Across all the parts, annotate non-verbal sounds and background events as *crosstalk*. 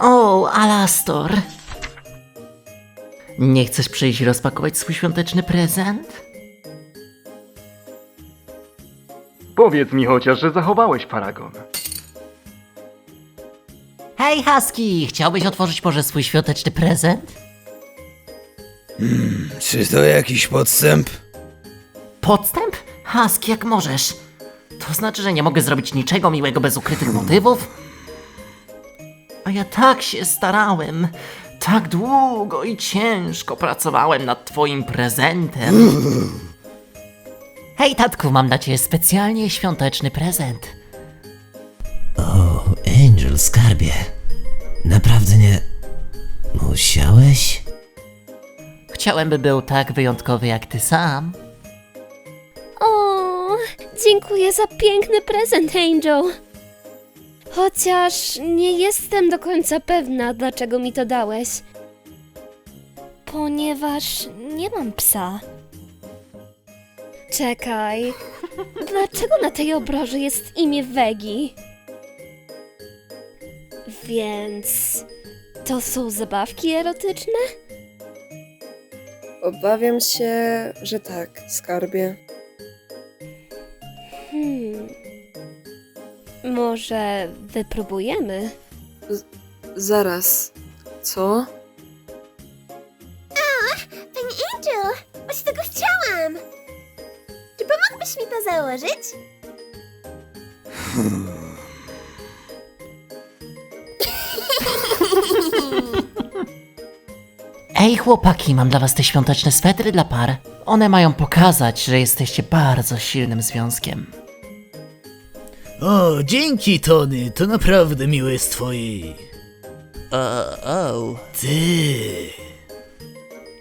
O, Alastor. Nie chcesz przyjść i rozpakować swój świąteczny prezent? Powiedz mi chociaż, że zachowałeś paragon. Hej, Husky! Chciałbyś otworzyć może swój świąteczny prezent? Czy to jakiś podstęp? Podstęp? Husky, jak możesz. To znaczy, że nie mogę zrobić niczego miłego bez ukrytych motywów? A ja tak się starałem. Tak długo i ciężko pracowałem nad twoim prezentem. Hej, tatku, mam dla ciebie specjalnie świąteczny prezent. O, Angel, skarbie. Naprawdę nie... Musiałeś? Chciałem, by był tak wyjątkowy jak ty sam. O, dziękuję za piękny prezent, Angel. Chociaż nie jestem do końca pewna, dlaczego mi to dałeś. Ponieważ nie mam psa. Czekaj, dlaczego na tej obroży jest imię Wegi? Więc to są zabawki erotyczne? Obawiam się, że tak, skarbie. Hmm. Może wypróbujemy? Zaraz. Co? Pani Angel, właśnie tego chciałam. Czy pomógłbyś mi to założyć? *laughs* Ej, chłopaki, mam dla was te świąteczne swetry dla par. One mają pokazać, że jesteście bardzo silnym związkiem. O, dzięki Tony, to naprawdę miłe z twojej. O, Ty.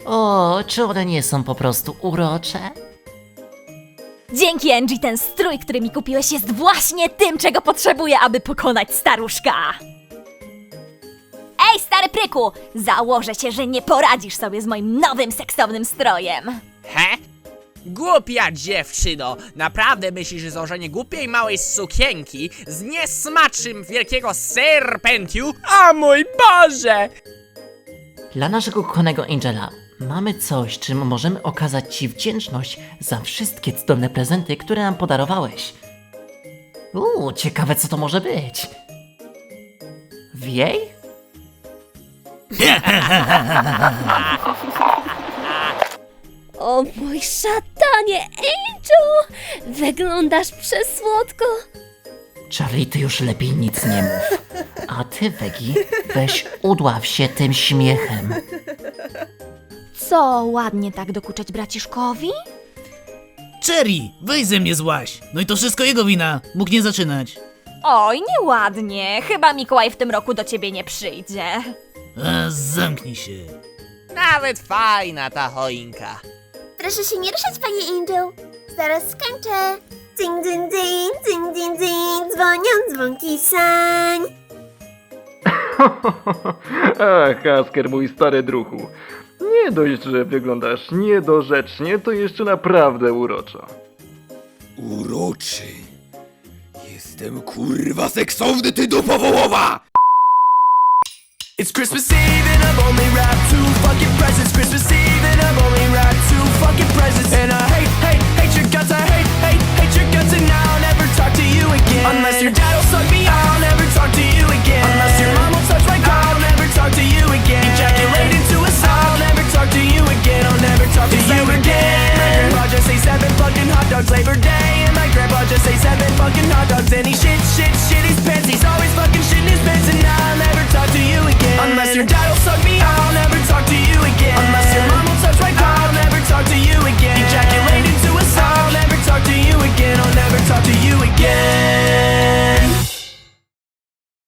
o, czy one nie są po prostu urocze? Dzięki Angie ten strój, który mi kupiłeś jest właśnie tym, czego potrzebuję, aby pokonać staruszka. Stary pryku! Założę się, że nie poradzisz sobie z moim nowym seksownym strojem. He? Głupia dziewczyno! Naprawdę myślisz, że założenie głupiej małej sukienki z niesmaczym wielkiego serpentiu? A mój Boże! Dla naszego kochanego Angela mamy coś, czym możemy okazać Ci wdzięczność za wszystkie cudowne prezenty, które nam podarowałeś. Uuu, ciekawe co to może być. Wiej? *laughs* O mój szatanie, Angel! Wyglądasz przesłodko. Charlie, ty już lepiej nic nie mów. A ty, Wegi, weź udław się tym śmiechem. Co, ładnie tak dokuczać braciszkowi? Cherry, weź ze mnie złaś. No i to wszystko jego wina. Mógł nie zaczynać. Oj, nieładnie. Chyba Mikołaj w tym roku do ciebie nie przyjdzie. A, zamknij się. Nawet fajna ta choinka. Proszę się nie ruszać, pani Angel. Zaraz skończę. Ding, ding, ding, ding, ding, ding, dzwonią dzwonki sań. *laughs* Ach, Hasker, mój stary druhu. Nie dość, że wyglądasz niedorzecznie, to jeszcze naprawdę uroczo. Uroczy. Jestem kurwa seksowny, ty dupo wołowa! It's Christmas Eve and I've only wrapped two fucking presents. Christmas Eve and I've only wrapped two fucking presents. And I hate